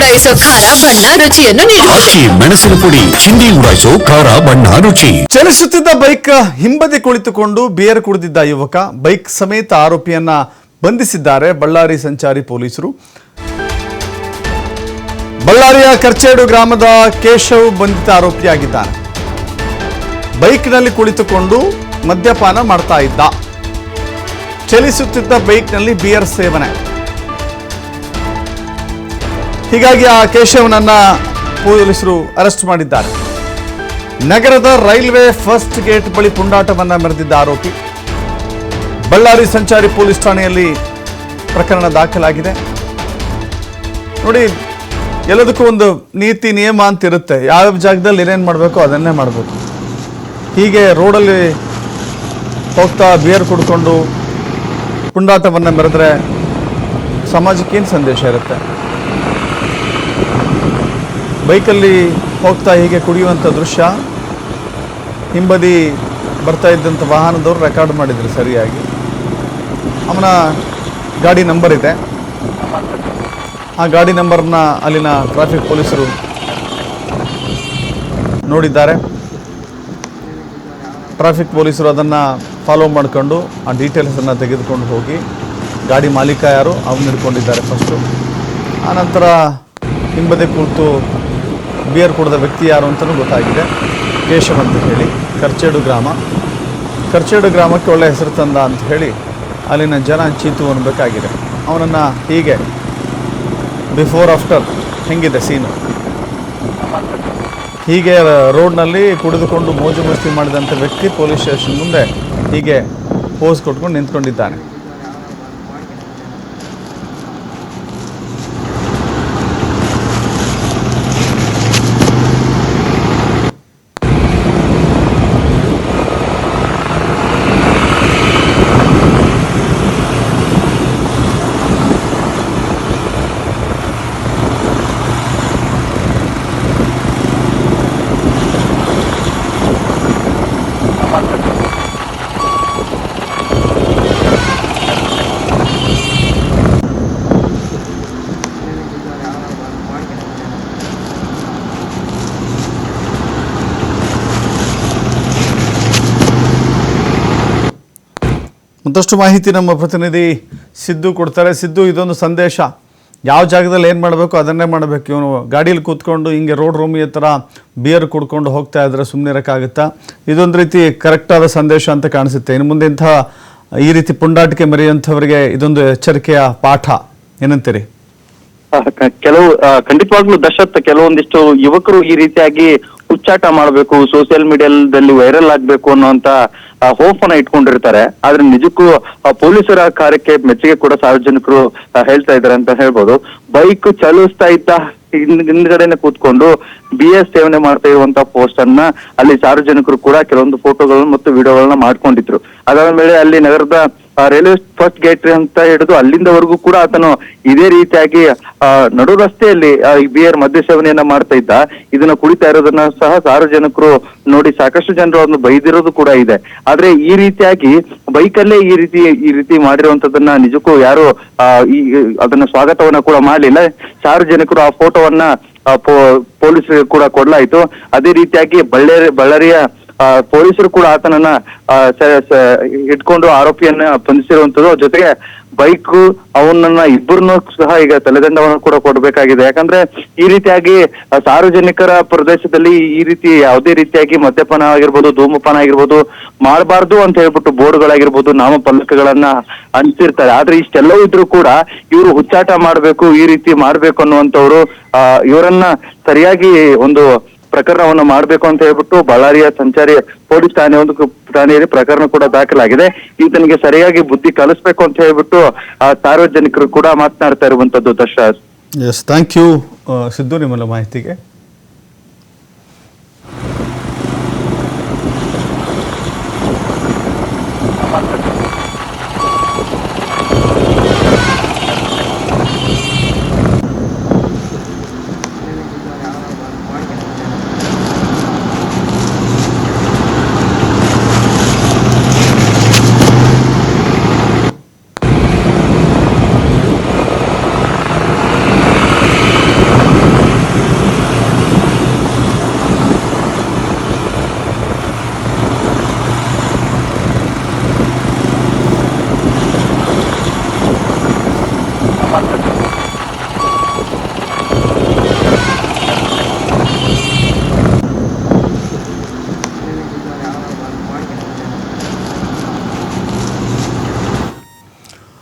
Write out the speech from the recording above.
ಉಡಾಯಿಸೋ ಖಾರ ಬಣ್ಣ ರುಚಿಯನ್ನು ನೀಡುತ್ತದೆ ಮೆಣಸಿನ ಪುಡಿ ಚಿಂದಿ ಉಡಾಯಿಸೋ ಖಾರ ಬಣ್ಣ ರುಚಿ. ಚಲಿಸುತ್ತಿದ್ದ ಬೈಕ್ ಹಿಂಬದಿ ಕುಳಿತುಕೊಂಡು ಬಿಯರ್ ಕುಡಿದಿದ್ದ ಯುವಕ ಬೈಕ್ ಸಮೇತ ಆರೋಪಿಯನ್ನ ಬಂಧಿಸಿದ್ದಾರೆ ಬಳ್ಳಾರಿ ಸಂಚಾರಿ ಪೊಲೀಸರು. ಬಳ್ಳಾರಿಯ ಕರ್ಚೇಡು ಗ್ರಾಮದ ಕೇಶವ್ ಬಂಧಿತ ಆರೋಪಿಯಾಗಿದ್ದಾನೆ. ಬೈಕ್ನಲ್ಲಿ ಕುಳಿತುಕೊಂಡು ಮದ್ಯಪಾನ ಮಾಡ್ತಾ ಇದ್ದ. ಚಲಿಸುತ್ತಿದ್ದ ಬೈಕ್ನಲ್ಲಿ ಬಿಯರ್ ಸೇವನೆ. ಹೀಗಾಗಿ ಆ ಕೇಶವನನ್ನ ಪೊಲೀಸರು ಅರೆಸ್ಟ್ ಮಾಡಿದ್ದಾರೆ. ನಗರದ ರೈಲ್ವೆ ಫಸ್ಟ್ ಗೇಟ್ ಬಳಿ ಪುಂಡಾಟವನ್ನ ಮೆರೆದಿದ್ದ ಆರೋಪಿ. ಬಳ್ಳಾರಿ ಸಂಚಾರಿ ಪೊಲೀಸ್ ಠಾಣೆಯಲ್ಲಿ ಪ್ರಕರಣ ದಾಖಲಾಗಿದೆ. ನೋಡಿ, ಎಲ್ಲದಕ್ಕೂ ಒಂದು ನೀತಿ, ನಿಯಮ ಅಂತ ಇರುತ್ತೆ. ಯಾವ ಜಾಗದಲ್ಲಿ ಏನೇನು ಮಾಡಬೇಕು ಅದನ್ನೇ ಮಾಡಬೇಕು. ಹೀಗೆ ರೋಡಲ್ಲಿ ಹೋಗ್ತಾ ಬಿಯರ್ ಕುಡ್ಕೊಂಡು ಪುಂಡಾಟವನ್ನು ಮೆರೆದ್ರೆ ಸಮಾಜಕ್ಕೆ ಏನು ಸಂದೇಶ ಇರುತ್ತೆ? ಬೈಕಲ್ಲಿ ಹೋಗ್ತಾ ಹೀಗೆ ಕುಡಿಯುವಂಥ ದೃಶ್ಯ, ಹಿಂಬದಿ ಬರ್ತಾ ಇದ್ದಂಥ ವಾಹನದವರು ರೆಕಾರ್ಡ್ ಮಾಡಿದ್ರು ಸರಿಯಾಗಿ. ಅವನ ಗಾಡಿ ನಂಬರ್ ಇದೆ. ಆ ಗಾಡಿ ನಂಬರ್ನ ಅಲ್ಲಿನ ಟ್ರಾಫಿಕ್ ಪೊಲೀಸರು ನೋಡಿದ್ದಾರೆ. ಟ್ರಾಫಿಕ್ ಪೊಲೀಸರು ಅದನ್ನು ಫಾಲೋ ಮಾಡಿಕೊಂಡು ಆ ಡೀಟೇಲ್ಸನ್ನು ತೆಗೆದುಕೊಂಡು ಹೋಗಿ ಗಾಡಿ ಮಾಲೀಕ ಯಾರು? ಅವನ್ನ ಹಿಡ್ಕೊಂಡಿದ್ದಾರೆ ಫಸ್ಟು ಆನಂತರ ಹಿಂಬದಿ ಕೂತು ಬಿಯರ್ ಕುಡಿದ ವ್ಯಕ್ತಿ ಯಾರು ಅಂತಲೂ ಗೊತ್ತಾಗಿದೆ. ಕೇಶವ್ ಅಂತ ಹೇಳಿ, ಕರ್ಚೇಡು ಗ್ರಾಮ. ಕರ್ಚೇಡು ಗ್ರಾಮಕ್ಕೆ ಒಳ್ಳೆ ಹೆಸರು ತಂದ ಅಂತ ಹೇಳಿ ಅಲ್ಲಿನ ಜನ ಚೀತು ಅನ್ನಬೇಕಾಗಿದೆ ಅವನನ್ನು ಹೀಗೆ ಬಿಫೋರ್ ಆಫ್ಟರ್ ಹೆಂಗಿದೆ ಸೀನು. ಹೀಗೆ ರೋಡ್ನಲ್ಲಿ ಕುಡಿದುಕೊಂಡು ಮೋಜು ಮಸ್ತಿ ಮಾಡಿದಂಥ ವ್ಯಕ್ತಿ ಪೊಲೀಸ್ ಸ್ಟೇಷನ್ ಮುಂದೆ ಹೀಗೆ ಪೋಸ್ ಕೊಟ್ಕೊಂಡು ನಿಂತ್ಕೊಂಡಿದ್ದಾನೆ. ಮತ್ತಷ್ಟು ಮಾಹಿತಿ ನಮ್ಮ ಪ್ರತಿನಿಧಿ ಸಿದ್ದು ಕೊಡ್ತಾರೆ. ಸಿದ್ದು, ಇದೊಂದು ಸಂದೇಶ. ಯಾವ ಜಾಗದಲ್ಲಿ ಏನು ಮಾಡಬೇಕು, ಅದನ್ನೇ ಮಾಡಬೇಕು. ಇವನು ಗಾಡೀಲಿ ಕೂತ್ಕೊಂಡು ಹಿಂಗೆ ರೋಡ್ ರೂಮಿ ಹತ್ರ ಬಿಯರ್ ಕುಡ್ಕೊಂಡು ಹೋಗ್ತಾ ಇದ್ರೆ ಸುಮ್ಮನೆ ಇರೋಕ್ಕಾಗುತ್ತಾ ಇದೊಂದು ರೀತಿ ಕರೆಕ್ಟಾದ ಸಂದೇಶ ಅಂತ ಕಾಣಿಸುತ್ತೆ. ಇನ್ನು ಮುಂದೆ ಇಂಥ, ಈ ರೀತಿ ಪುಂಡಾಟಿಕೆ ಮೆರೆಯುವಂಥವರಿಗೆ ಇದೊಂದು ಎಚ್ಚರಿಕೆಯ ಪಾಠ. ಏನಂತೀರಿ? ಕೆಲವು ಖಂಡಿತವಾಗ್ಲೂ ದಶತ್ ಕೆಲವೊಂದಿಷ್ಟು ಯುವಕರು ಈ ರೀತಿಯಾಗಿ ಹುಚ್ಚಾಟ ಮಾಡಬೇಕು ಸೋಷಿಯಲ್ ಮೀಡಿಯಾದಲ್ಲಿ ವೈರಲ್ ಆಗ್ಬೇಕು ಅನ್ನುವಂತ ಹೋಪ್ ಅನ್ನ ಇಟ್ಕೊಂಡಿರ್ತಾರೆ. ಆದ್ರೆ ನಿಜಕ್ಕೂ ಪೊಲೀಸರ ಕಾರ್ಯಕ್ಕೆ ಮೆಚ್ಚುಗೆ ಕೂಡ ಸಾರ್ವಜನಿಕರು ಹೇಳ್ತಾ ಇದ್ದಾರೆ ಅಂತ ಹೇಳ್ಬೋದು. ಬೈಕ್ ಚಲಿಸ್ತಾ ಇದ್ದ ಹಿಂದ್- ಹಿಂದ್ಗಡೆನೆ ಕೂತ್ಕೊಂಡು ಬಿ ಎಸ್ ಸೇವನೆ ಮಾಡ್ತಾ ಇರುವಂತ ಪೋಸ್ಟ್ ಅನ್ನ ಅಲ್ಲಿ ಸಾರ್ವಜನಿಕರು ಕೂಡ ಕೆಲವೊಂದು ಫೋಟೋಗಳನ್ನು ಮತ್ತು ವಿಡಿಯೋಗಳನ್ನ ಮಾಡ್ಕೊಂಡಿದ್ರು. ಅದಾದ ಮೇಲೆ ಅಲ್ಲಿ ನಗರದ ರೈಲ್ವೆ ಫಸ್ಟ್ ಗೇಟ್ ಅಂತ ಹಿಡಿದು ಅಲ್ಲಿಂದವರೆಗೂ ಕೂಡ ಆತನು ಇದೇ ರೀತಿಯಾಗಿ ನಡು ರಸ್ತೆಯಲ್ಲಿ ಬಿಯರ್ ಮದ್ಯ ಸೇವನೆಯನ್ನ ಮಾಡ್ತಾ ಇದ್ದ. ಇದನ್ನ ಕುಡಿತಾ ಇರೋದನ್ನ ಸಹ ಸಾರ್ವಜನಿಕರು ನೋಡಿ ಸಾಕಷ್ಟು ಜನರು ಅದನ್ನು ಬೈದಿರೋದು ಕೂಡ ಇದೆ. ಆದ್ರೆ ಈ ರೀತಿಯಾಗಿ ಬೈಕಲ್ಲೇ ಈ ರೀತಿ ಈ ರೀತಿ ಮಾಡಿರುವಂತದನ್ನ ನಿಜಕ್ಕೂ ಯಾರು ಈ, ಅದನ್ನ ಸ್ವಾಗತವನ್ನ ಕೂಡ ಮಾಡಲಿಲ್ಲ. ಸಾರ್ವಜನಿಕರು ಆ ಫೋಟೋವನ್ನ ಪೊಲೀಸರಿಗೆ ಕೂಡ ಕೊಡ್ಲಾಯ್ತು. ಅದೇ ರೀತಿಯಾಗಿ ಬಳ್ಳಾರಿ, ಬಳ್ಳಾರಿಯ ಪೊಲೀಸರು ಕೂಡ ಆತನನ್ನ ಇಟ್ಕೊಂಡು ಆರೋಪಿಯನ್ನ ಬಂಧಿಸಿರುವಂತದ್ದು ಜೊತೆಗೆ ಬೈಕ್, ಅವನನ್ನ ಇಬ್ಬರನ್ನು ಸಹ ಈಗ ತಲೆದಂಡವನ್ನು ಕೂಡ ಕೊಡಬೇಕಾಗಿದೆ. ಯಾಕಂದ್ರೆ ಈ ರೀತಿಯಾಗಿ ಸಾರ್ವಜನಿಕರ ಪ್ರದೇಶದಲ್ಲಿ ಈ ರೀತಿ ಯಾವುದೇ ರೀತಿಯಾಗಿ ಮದ್ಯಪಾನ ಆಗಿರ್ಬೋದು, ಧೂಮಪಾನ ಆಗಿರ್ಬೋದು, ಮಾಡಬಾರ್ದು ಅಂತ ಹೇಳ್ಬಿಟ್ಟು ಬೋರ್ಡ್ಗಳಾಗಿರ್ಬೋದು ನಾಮಫಲಕಗಳನ್ನ ಅಂಟಿರ್ತಾರೆ ಆದ್ರೆ ಇಷ್ಟೆಲ್ಲವೂ ಇದ್ರೂ ಕೂಡ ಇವರು ಹುಚ್ಚಾಟ ಮಾಡ್ಬೇಕು, ಈ ರೀತಿ ಮಾಡ್ಬೇಕು ಅನ್ನುವಂಥವ್ರು ಇವರನ್ನ ಸರಿಯಾಗಿ ಒಂದು ಪ್ರಕರಣವನ್ನ ಮಾಡಬೇಕು ಅಂತ ಹೇಳ್ಬಿಟ್ಟು ಬಳ್ಳಾರಿಯ ಸಂಚಾರಿ ಪೊಲೀಸ್ ಠಾಣೆ ಒಂದು ಠಾಣೆಯಲ್ಲಿ ಪ್ರಕರಣ ಕೂಡ ದಾಖಲಾಗಿದೆ. ಈತನಿಗೆ ಸರಿಯಾಗಿ ಬುದ್ಧಿ ಕಲಿಸ್ಬೇಕು ಅಂತ ಹೇಳ್ಬಿಟ್ಟು, ಆ, ಸಾರ್ವಜನಿಕರು ಕೂಡ ಮಾತನಾಡ್ತಾ ಇರುವಂತದ್ದು ದರ್ಶ ಎಸ್ ಥ್ಯಾಂಕ್ ಯು ಸಿದ್ದು, ನಿಮ್ಮೆಲ್ಲ ಮಾಹಿತಿಗೆ.